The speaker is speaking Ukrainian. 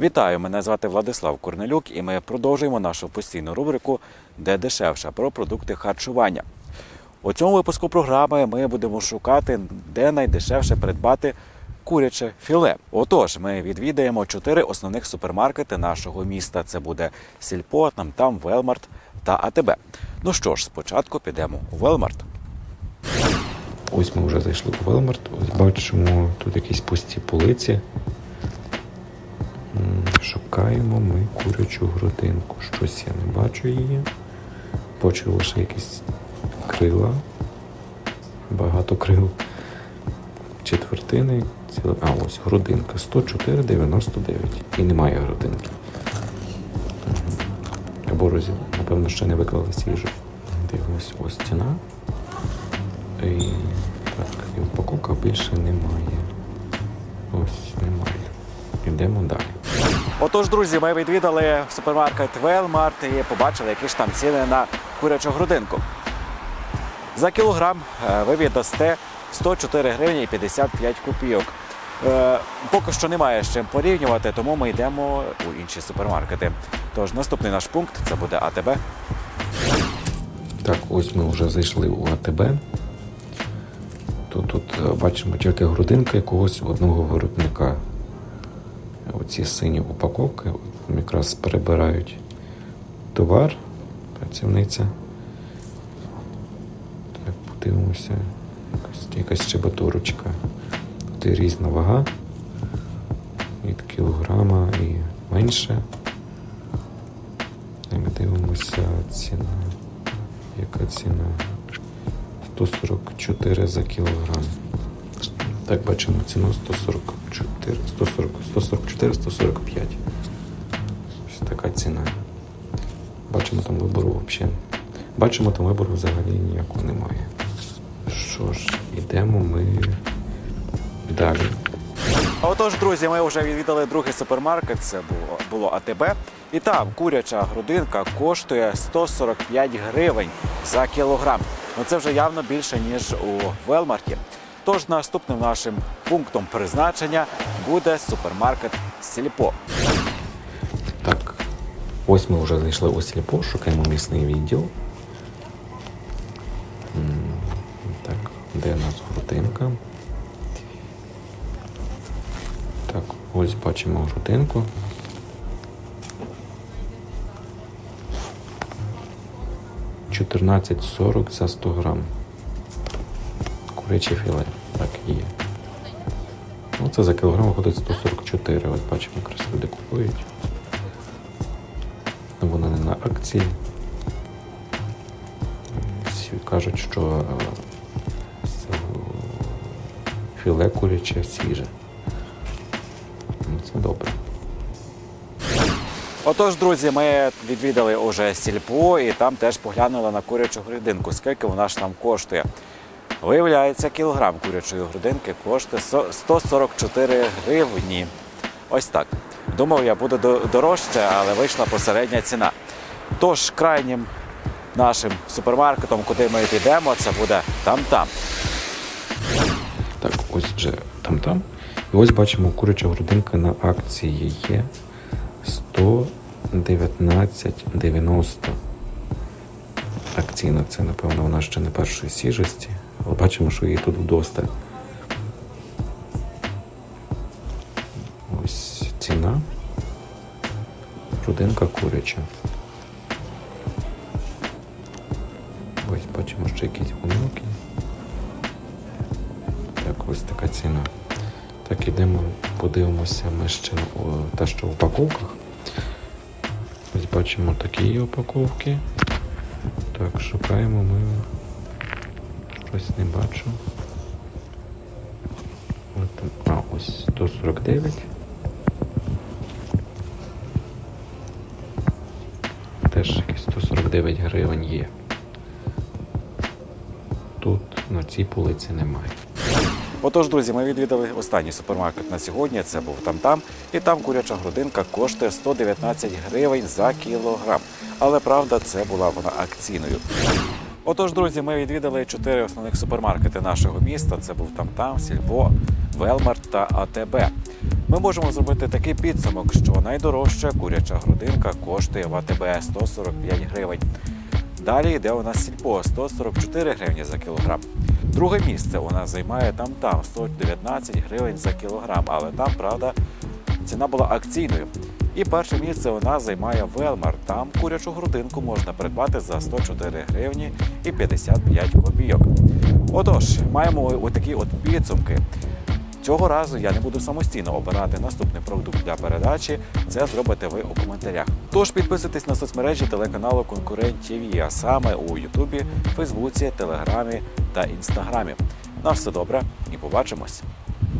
Вітаю! Мене звати Владислав Корнелюк, і ми продовжуємо нашу постійну рубрику Де дешевше про продукти харчування. У цьому випуску програми ми будемо шукати, де найдешевше придбати куряче філе. Отож, ми відвідаємо чотири основних супермаркети нашого міста. Це буде Сільпо, Намтам, Велмарт та АТБ. Ну що ж, спочатку підемо у Велмарт. Ось ми вже зайшли у Велмарт. Ось бачимо тут якісь пусті полиці. Шукаємо ми курячу грудинку. Щось я не бачу її. Бачу лише якісь крила. Багато крил. Четвертини. Ціле... А, ось грудинка. 104,99. І немає грудинки. Або розі, напевно, ще не виклали свіжу. Дивимось, ось ціна. І, так, і упаковка більше немає. Ось немає. Йдемо далі. Отож, друзі, ми відвідали супермаркет Велмарт і побачили, які ж там ціни на курячу грудинку. За кілограм е, ви віддасте 104 гривні і 55 копійок. Е, Поки що немає з чим порівнювати, тому ми йдемо у інші супермаркети. Тож наступний наш пункт це буде АТБ. Так, ось ми вже зайшли у АТБ. Тут, тут е, бачимо тільки грудинка якогось одного виробника. Оці сині упаковки якраз перебирають товар, працівниця. Так, подивимося. Якась, якась чебаторочка. Тут різна вага. Від кілограма і менше. Так, дивимося ціна. Яка ціна? 144 за кілограм. Так, бачимо ціну 144, 140, 144, 145. Ось така ціна. Бачимо там вибору взагалі. Бачимо, там вибору взагалі ніякого немає. Що ж, йдемо ми далі. Отож, друзі, ми вже відвідали другий супермаркет. Це було, було АТБ. І там куряча грудинка коштує 145 гривень за кілограм. Ну це вже явно більше ніж у Велмарті. Тож наступним нашим пунктом призначення буде супермаркет Сільпо. Так, ось ми вже зайшли у сільпо, шукаємо місний відділ. Так, де у нас грудинка? Так, ось бачимо грудинку. Чотирнадцять сорок за 100 грам. Куряче філе. Так і є. Ну, це за кілограм виходить 144. Ось бачимо, якраз люди купують. Ну, Вона не на акції. Всі кажуть, що е, філе куряче свіже. Ну, це добре. Отож, друзі, ми відвідали уже сільпо і там теж поглянули на курячу грудинку. Скільки вона ж там коштує? Виявляється, кілограм курячої грудинки коштує 144 гривні. Ось так. Думав, я буду до- дорожче, але вийшла посередня ціна. Тож крайнім нашим супермаркетом, куди ми підемо, це буде там-там. Так, ось вже там-там. І ось бачимо, куряча грудинка на акції є 119,90. Акційна це, напевно, вона ще не першої свіжості, але бачимо, що її тут вдосталь. Ось ціна. Грудинка куряча. Ось бачимо, що якісь гумілки. Так, ось така ціна. Так, ідемо, подивимося ми ще о, те, що в упаковках. Ось бачимо такі упаковки. Так, шукаємо ми. Щось не бачу. От, а, ось 149. Теж якісь 149 гривень є. Тут на цій полиці немає. Отож, друзі, ми відвідали останній супермаркет на сьогодні. Це був там-там. І там куряча грудинка коштує 119 гривень за кілограм. Але правда, це була вона акційною. Отож, друзі, ми відвідали чотири основних супермаркети нашого міста. Це був там-там, Сільпо, Велмарт та АТБ. Ми можемо зробити такий підсумок, що найдорожча куряча грудинка коштує в АТБ 145 гривень. Далі йде у нас сільпо 144 гривні за кілограм. Друге місце у нас займає там там 119 гривень за кілограм, але там, правда, ціна була акційною. І перше місце нас займає Велмар. Там курячу грудинку можна придбати за 104 гривні і 55 копійок. Отож, маємо отакі от підсумки. Цього разу я не буду самостійно обирати наступний продукт для передачі. Це зробите ви у коментарях. Тож підписуйтесь на соцмережі телеканалу Конкурент ТВ, а саме у Ютубі, Фейсбуці, Телеграмі та Інстаграмі. На все добре і побачимось!